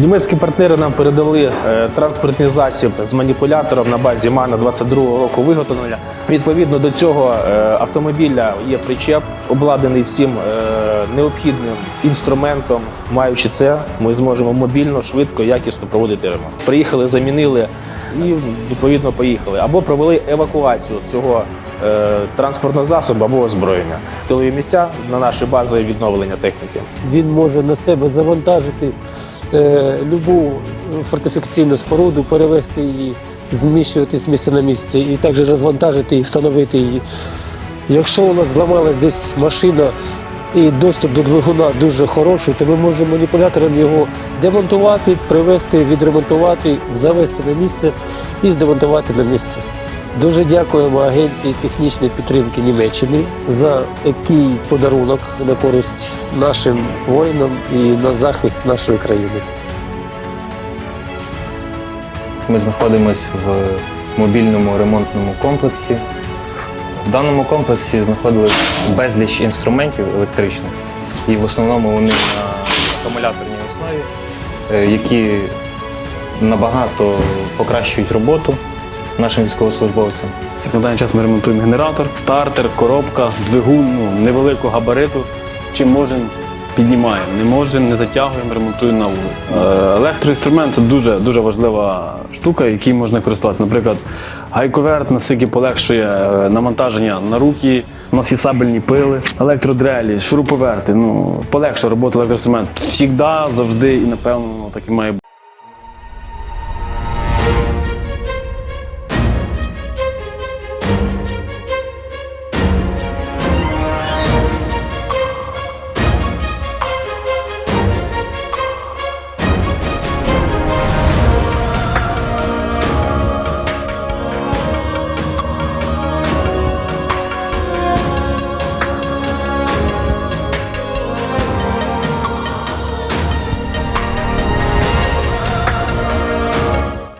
Німецькі партнери нам передали е, транспортний засіб з маніпулятором на базі МАНа 22-го року виготовлення. Відповідно до цього е, автомобіля є причеп, обладнаний всім е, необхідним інструментом. Маючи це, ми зможемо мобільно, швидко, якісно проводити ремонт. Приїхали, замінили і відповідно поїхали. Або провели евакуацію цього транспортного засобу або озброєння. Тилові місця на наші бази відновлення техніки. Він може на себе завантажити любу фортифікаційну споруду, перевести її, зміщувати з місця на місце і також розвантажити і встановити її. Якщо у нас зламалась десь машина і доступ до двигуна дуже хороший, то ми можемо маніпулятором його демонтувати, привезти, відремонтувати, завести на місце і здемонтувати на місце. Дуже дякуємо Агенції технічної підтримки Німеччини за такий подарунок на користь нашим воїнам і на захист нашої країни. Ми знаходимося в мобільному ремонтному комплексі. В даному комплексі знаходилось безліч інструментів електричних, і в основному вони на акумуляторній основі, е, які набагато покращують роботу нашим військовослужбовцям. На даний час ми ремонтуємо генератор, стартер, коробка, двигун ну, невеликого габариту. Чим можемо, піднімаємо. Не можемо, не затягуємо, ремонтуємо на вулиці. Е, Електроінструмент це дуже, дуже важлива штука, якій можна користуватися. Наприклад, гайковерт настільки полегшує е, навантаження на руки. У нас є сабельні пили, електродрелі, шуруповерти. Ну, полегшує роботу електроінструменту. Всігда, завжди і напевно так і має бути.